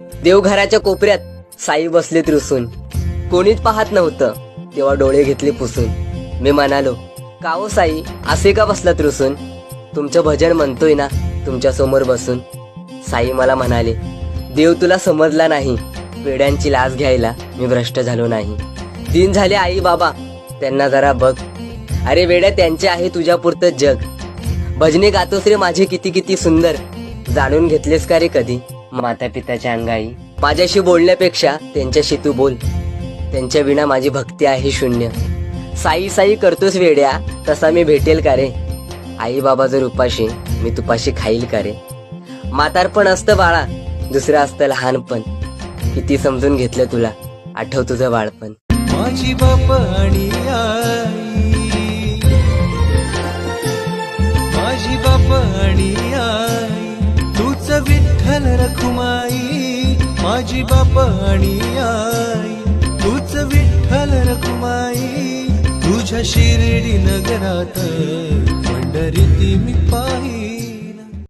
देवघराच्या कोपऱ्यात साई बसले रुसून. कोणीच पाहत नव्हतं तेव्हा डोळे घेतले पुसून. मी म्हणालो काओ हो साई असे का बसलात रुसून? तुमचं भजन म्हणतोय ना तुमच्यासमोर बसून. साई मला म्हणाले देव तुला समजला नाही पेड्यांची लाच घ्यायला मी भ्रष्ट झालो नाही. दिन झाले आई बाबा त्यांना जरा बघ. अरे वेड्या त्यांचे आहे तुझ्या पुरतं जग. भजने गातोस रे माझे किती किती सुंदर. जाणून घेतलेस का रे कधी? माता पिताच्या अंगाई. माझ्याशी बोलण्यापेक्षा त्यांच्याशी तू बोल. त्यांच्या विना माझी भक्ती आहे शून्य. साई साई करतोस वेड्या तसा मी भेटेल का रे? आई बाबा जर उपाशी मी तुपाशी खाईल का रे? म्हातारपण असतं बाळा दुसरं असतं लहानपण. किती समजून घेतलं तुला? आठव तुझं बाळपण. माझी बाप आणि आई. माझी बाप आणि आई तूच विठ्ठल रखुमाई माझी बाप आणि आई. तूच विठ्ठल रखुमाई तुझ्या शिर्डी नगरात पंढरीती मी पाही